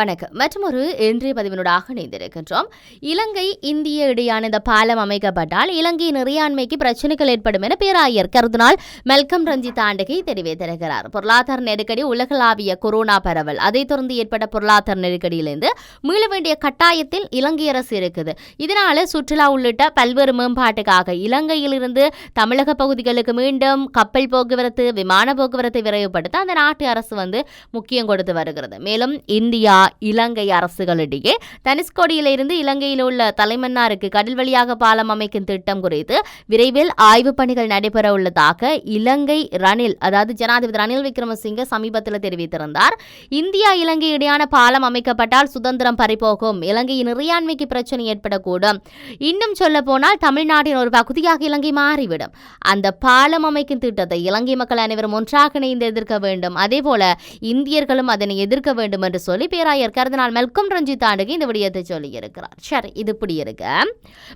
வணக்கம். மற்றொரு இன்றைய பதிவினூடாக இணைந்திருக்கின்றோம். இலங்கை இந்திய இடையான இந்த பாலம் அமைக்கப்பட்டால் இலங்கையின் இறையாண்மைக்கு பிரச்சனைகள் ஏற்படும் என பேராயர் கருதினால் மெல்கம் ரஞ்சித் ஆண்டகை தெரிவித்திருக்கிறார். பொருளாதார நெருக்கடி உலகளாவிய கொரோனா பரவல் அதைத் தொடர்ந்து ஏற்பட்ட பொருளாதார நெருக்கடியிலிருந்து மீள வேண்டிய கட்டாயத்தில் இலங்கை அரசு இருக்குது. இதனால சுற்றுலா உள்ளிட்ட பல்வேறு மேம்பாட்டுக்காக இலங்கையிலிருந்து தமிழக பகுதிகளுக்கு மீண்டும் கப்பல் போக்குவரத்து விமான போக்குவரத்தை விரைவுபடுத்த அந்த நாட்டு அரசு வந்து முக்கியம் கொடுத்து வருகிறது. மேலும் இந்தியா இலங்கை அரசுகளிடையே. தனுஷ்கோடியிலிருந்து இலங்கையில் உள்ள தலைமன்னாருக்கு கடல் வழியாக பாலம் அமைக்கும் திட்டம் குறித்து விரைவில் ஆய்வுப் பணிகள் நடைபெற உள்ளதாக இலங்கை ரணில் அதாவது ஜனாதிபதி ரணில் விக்ரமசிங்க சமீபத்தில் தெரிவித்திருந்தார். இந்தியா இலங்கை இடையான பாலம் அமைக்கப்பட்டால் சுதந்திரம் பறிபோகும். இலங்கையின் இறையாண்மைக்கு பிரச்சனை ஏற்படக்கூடும். இன்னும் சொல்ல போனால் தமிழ்நாட்டின் ஒரு பகுதியாக இலங்கை மாறிவிடும். அந்த பாலம் அமைக்கும் திட்டத்தை இலங்கை மக்கள் அனைவரும் ஒன்றாக இணைந்து எதிர்க்க வேண்டும். அதே போல இந்தியர்களும் அதனை எதிர்க்க வேண்டும் என்று சொல்லி பேராயர் கருதினால் மெல்கம் ரஞ்சித் ஆண்டுக்கு இந்த விடயத்தை சொல்லியிருக்கிறார். சரி இது இப்படி இருக்க.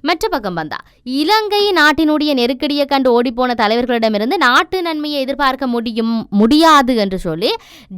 மற்ற பக்கம் வந்தா. இலங்கை நாட்டினுடைய நெருக்கடியை கண்டு ஓடிப்போன தலைவர்களிடமிருந்து நாட்டு நன்மையை எதிர்பார்க்க முடியும் முடியாது என்று சொல்லி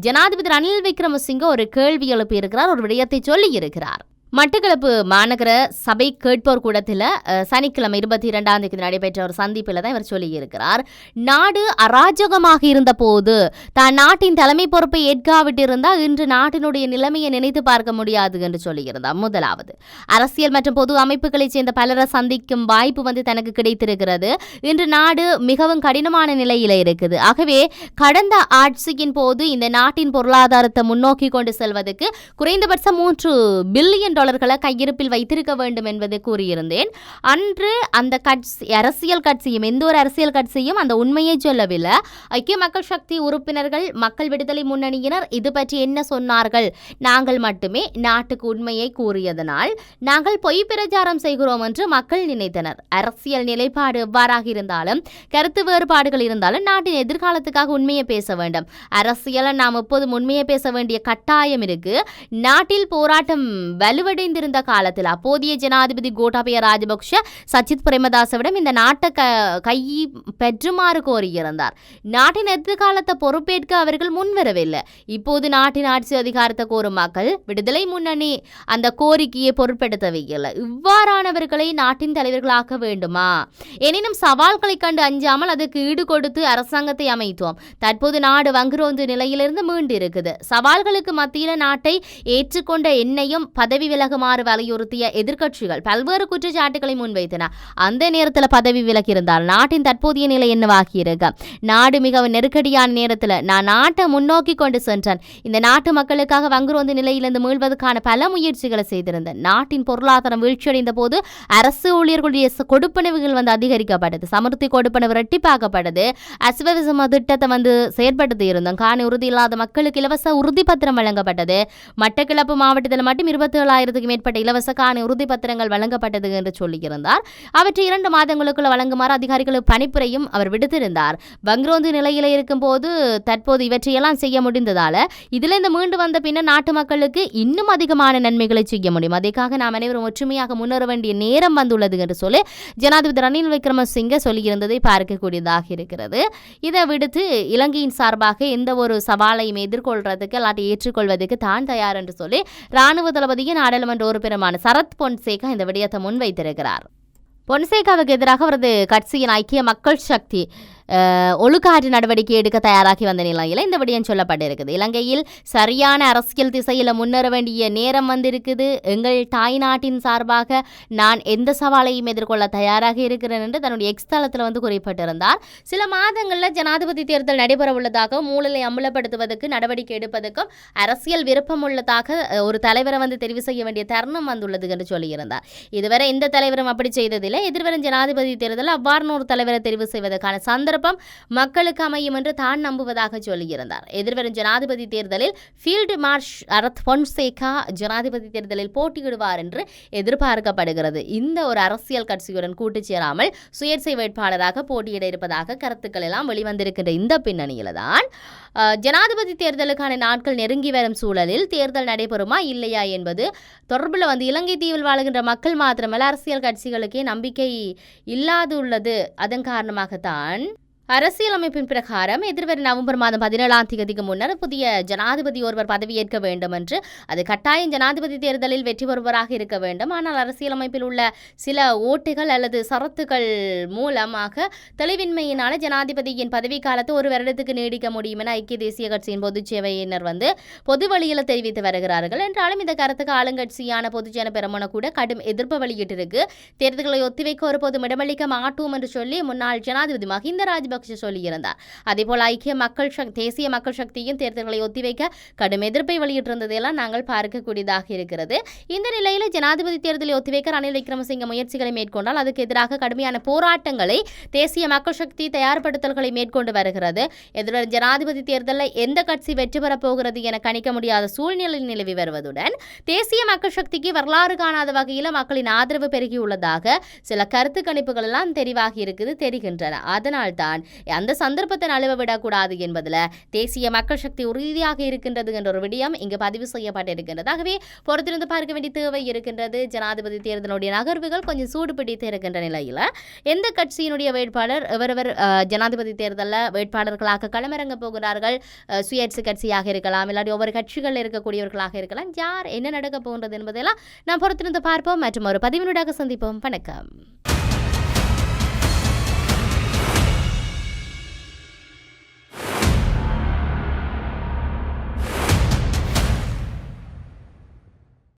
ஜனாதிபதி ரணில் விக்ரமசிங்க ஒரு கேள்வி எழுப்பியிருக்கிறார் ஒரு விடயத்தை சொல்லி இருக்கிறார் மட்டக்களப்பு மாநகர சபை கேட்போர் கூடத்தில் சனிக்கிழமை இருபத்தி இரண்டாம் தேதி நடைபெற்ற ஒரு சந்திப்பில் தான் இவர் சொல்லியிருக்கிறார். நாடு அராஜகமாக இருந்த போது தான் நாட்டின் தலைமை பொறுப்பை ஏற்காவிட்டிருந்தால் இன்று நாட்டினுடைய நிலைமையை நினைத்து பார்க்க முடியாது என்று சொல்லியிருந்தார். முதலாவது அரசியல் மற்றும் பொது அமைப்புகளைச் சேர்ந்த பலரை சந்திக்கும் வாய்ப்பு வந்து தனக்கு கிடைத்திருக்கிறது. இன்று நாடு மிகவும் கடினமான நிலையில் இருக்குது. ஆகவே கடந்த ஆட்சியின் போது இந்த நாட்டின் பொருளாதாரத்தை முன்னோக்கி கொண்டு செல்வதற்கு குறைந்தபட்சம் மூன்று பில்லியன் டாலர்களை கையிருப்பில் வைத்திருக்க வேண்டும் என்பதை கூறியிருந்தேன். அன்று அந்த கட்சி அரசியல் கட்சியும் எந்த ஒரு அரசியல் கட்சியும் அந்த உண்மையை சொல்லவில்லை. ஐக்கிய மக்கள் சக்தி உறுப்பினர்கள் மக்கள் விடுதலை முன்னணியினர் இது பற்றி என்ன சொன்னார்கள்? நாங்கள் மட்டுமே நாட்டுக்கு உண்மையை கூறியதனால் நாங்கள் பொய் பிரச்சாரம் செய்கிறோம் என்று மக்கள் நினைத்தனர். அரசியல் நிலைப்பாடு எவ்வாறாக இருந்தாலும் கருத்து வேறுபாடுகள் இருந்தாலும் நாட்டின் எதிர்காலத்துக்காக உண்மையை பேச வேண்டும். அரசியலை நாம் எப்போதும் உண்மையை பேச வேண்டிய கட்டாயம் இருக்கு. நாட்டில் போராட்டம் வலுவடைந்திருந்த காலத்தில் அப்போதைய ஜனாதிபதி கோட்டாபய ராஜபக்ஷ சச்சித் பிரேமதாசவிடம் இந்த நாட்டை க பெற்றுமாறு கோரியிருந்தார். நாட்டின் எதிர்காலத்தை பொறுப்பேற்க அவர்கள் முன்வரவில்லை. இப்போது நாட்டின் ஆட்சி அதிகாரத்தை கோரும் மக்கள் விடுதலை முன்னணி அந்த கோரிக்கையை பொருட்படுத்தவில்லை. இவ்வாறானவர்களை நாட்டின் தலைவர்களாக்க வேண்டுமா? எனினும் சவால்களை கண்டு அஞ்சாமல் அதுக்கு ஈடு கொடுத்து அரசாங்கத்தை அமைத்தோம். தற்போது நாடு வங்குரோந்து நிலையிலிருந்து மீண்டு இருக்குது சவால்களுக்கு மத்தியில் நாட்டை ஏற்றுக்கொண்ட என்னையும் பதவி விலகுமாறு வலியுறுத்திய எதிர்க்கட்சிகள் பல்வேறு குற்றச்சாட்டுகளை முன்வைத்தன. அந்த நேரத்தில் பதவி விலகி இருந்தால் நாட்டின் தற்போதைய நிலை என்னவாகியிருக்கு நாடு மிகவும் நெருக்கடியான நேரத்தில் நான் நாட்டை முன்னோக்கி கொண்டு சென்றேன். இந்த நாட்டு மக்களுக்காக வங்குரோந்து நிலையிலிருந்து மீள்வதற்கான பல முயற்சிகளை செய்திருந்தேன். நாட்டின் பொருளாதாரம் வீழ்ச்சியடைந்த போது அரசு ஊழியர்களுடைய கொடுப்பனவுகள் வந்து அதிகரிக்கப்பட்டது. சமர்த்தி கொடுப்பனவு இரட்டிப்பாக்கப்பட்டது. அஸ்வதசம திட்டத்தை வந்து செயற்படுத்தி இருந்தோம் காணி உறுதி இல்லாத மக்களுக்கு இலவச உறுதி பத்திரம் வழங்கப்பட்டது. மட்டக்கிழப்பு மாவட்டத்தில் மட்டும் இருபத்தி ஆயிரத்துக்கு மேற்பட்ட இலவச காணி உறுதி பத்திரங்கள் வழங்கப்பட்டது என்று சொல்லியிருந்தார். அவற்றை இரண்டு மாதங்களுக்குள்ள வழங்குமாறு அதிகாரிகளுக்கு பணிப்புரையும் அவர் விடுத்திருந்தார். வங்குரோந்து நிலையில் இருக்கும்போது தற்போது இவற்றையெல்லாம் செய்ய முடிந்ததால இதிலிருந்து மீண்டு வந்த பின்னர் நாட்டு மக்களுக்கு இன்னும் அதிகமான நன்மைகளை செய்ய முடியும். அதற்காக நாம் அனைவரும் ஒற்றுமையாக முன்னேற வேண்டிய நேரம் வந்துள்ளது என்று சொல்லி ஜனாதிபதி ரணில் விக்ரமசிங்க சொல்லியிருந்ததை பார்க்கக்கூடியதாக இருக்கிறது. இதை விடுத்து இலங்கையின் சார்பாக எந்த ஒரு சவாலையும் எதிர்கொள்றதுக்கு இல்லாட்டி ஏற்றுக்கொள்வதற்கு தான் தயார் என்று சொல்லி ராணுவ தளபதியின் நாடாளுமன்ற உறுப்பினருமான சரத் பொன்சேகா இந்த விடயத்தை முன்வைத்திருக்கிறார். பொன்சேகாவுக்கு எதிராக அவரது கட்சியின் ஐக்கிய மக்கள் சக்தி ஒழுக்காற்று நடவடிக்கை எடுக்க தயாராகி வந்த நிலையில் இந்த விடயம் சொல்லப்பட்டிருக்குது. இலங்கையில் சரியான அரசியல் திசையில் முன்னேற வேண்டிய நேரம் வந்திருக்குது. எங்கள் தாய் நாட்டின் சார்பாக நான் எந்த சவாலையும் எதிர்கொள்ள தயாராக இருக்கிறேன் என்று தன்னுடைய எக்ஸ் தளத்தில் வந்து குறிப்பிட்டிருந்தார். சில மாதங்களில் ஜனாதிபதி தேர்தல் நடைபெற உள்ளதாகவும் ஊழலை அம்பலப்படுத்துவதற்கு நடவடிக்கை எடுப்பதற்கும் அரசியல் விருப்பம் உள்ளதாக ஒரு தலைவரை வந்து தெரிவு செய்ய வேண்டிய தருணம் வந்துள்ளது என்று சொல்லியிருந்தார். இதுவரை எந்த தலைவரும் அப்படி செய்ததில்லை. எதிர்வரும் ஜனாதிபதி தேர்தலில் அவ்வாறு ஒரு தலைவரை தெரிவு செய்வதற்கான சந்தர்ப்பம் மக்களுக்கு அமையும் என்று தான் நம்புவதாக சொல்லியிருந்தார். எதிர்வரும் ஜனாதிபதி தேர்தலில் ஃபீல்டு மார்ஷ் அரத் பொன்சேகா ஜனாதிபதி தேர்தலில் போட்டியிடுவார் என்று எதிர்பார்க்கப்படுகிறது. இந்த ஒரு அரசியல் கட்சியுடன் கூட்டு சேராமல் சுயேட்சை வேட்பாளராக போட்டியிட இருப்பதாக கருத்துக்கள் எல்லாம் வெளிவந்திருக்கின்ற இந்த பின்னணியில் தான் ஜனாதிபதி தேர்தலுக்கான நாட்கள் நெருங்கி வரும் சூழலில் தேர்தல் நடைபெறுமா இல்லையா என்பது தொடர்பில் வந்து இலங்கை தீவில் வாழுகின்ற மக்கள் மாத்திரமல்ல அரசியல் கட்சிகளுக்கே நம்பிக்கை இல்லாது உள்ளது அதன் காரணமாகத்தான் அரசியலமைப்பின் பிரகாரம் எதிர்வரும் நவம்பர் மாதம் பதினேழாம் தேதிக்கு முன்னர் புதிய ஜனாதிபதி ஒருவர் பதவியேற்க வேண்டும் என்று அது கட்டாயம் ஜனாதிபதி தேர்தலில் வெற்றி பெறுவராக இருக்க வேண்டும். ஆனால் அரசியலமைப்பில் உள்ள சில ஓட்டுகள் அல்லது சரத்துகள் மூலமாக தெளிவின்மையினால ஜனாதிபதியின் பதவி ஒரு வருடத்துக்கு நீடிக்க முடியும் என ஐக்கிய தேசிய கட்சியின் பொதுச் சேவையினர் வந்து பொது வழியில் தெரிவித்து வருகிறார்கள். என்றாலும் இந்த கருத்துக்கு ஆளுங்கட்சியான பொதுஜன பெருமன கூட கடும் எதிர்ப்பு வெளியிட்டிருக்கு. தேர்தல்களை ஒத்திவைக்க ஒருபோதும் இடமளிக்க மாட்டோம் என்று சொல்லி முன்னாள் ஜனாதிபதி மஹிந்த ராஜபக்ஷ சொல்லியிருந்தார். அதேபோல் ஐக்கிய மக்கள் சக் தேசிய மக்கள் சக்தியும் தேர்தல்களை ஒத்திவைக்க கடும் எதிர்ப்பை வெளியிட்டிருந்ததையெல்லாம் நாங்கள் பார்க்கக்கூடியதாக இருக்கிறது. இந்த நிலையில் ஜனாதிபதி தேர்தலை ஒத்திவைக்க ரணில் விக்ரமசிங்க முயற்சிகளை மேற்கொண்டால் அதுக்கு எதிராக கடுமையான போராட்டங்களை தேசிய மக்கள் சக்தி தயார்படுத்தல்களை மேற்கொண்டு வருகிறது. எதிர்வரும் ஜனாதிபதி தேர்தலில் எந்த கட்சி வெற்றி பெறப் போகிறது என கணிக்க முடியாத சூழ்நிலை நிலவி வருவதுடன் தேசிய மக்கள் சக்திக்கு வரலாறு காணாத வகையில் மக்களின் ஆதரவு பெருகியுள்ளதாக சில கருத்து கணிப்புகள் எல்லாம் தெரிவாகி இருக்குது தெரிகின்றன. அதனால்தான் அந்த சந்தர்ப்பத்தை நழுவ விடக்கூடாது என்பதில் தேசிய மக்கள் சக்தி உறுதியாக இருக்கின்றது என்ற ஒரு விடயம் இங்கு பதிவு செய்யப்பட்டிருக்கின்றது. ஆகவே பொறுத்திருந்து பார்க்க வேண்டிய தேவை இருக்கின்றது. ஜனாதிபதி தேர்தலுடைய நகர்வுகள் கொஞ்சம் சூடு பிடித்து இருக்கின்ற நிலையில் எந்த கட்சியினுடைய வேட்பாளர் எவரவர் ஜனாதிபதி தேர்தலில் வேட்பாளர்களாக களமிறங்க போகிறார்கள்? சுயேட்சை கட்சியாக இருக்கலாம் இல்லாட்டி ஒவ்வொரு கட்சிகளில் இருக்கக்கூடியவர்களாக இருக்கலாம். யார் என்ன நடக்க போகின்றது என்பதெல்லாம் நாம் பொறுத்திருந்து பார்ப்போம். மற்றும் ஒரு பதிவினூடாக சந்திப்போம். வணக்கம்.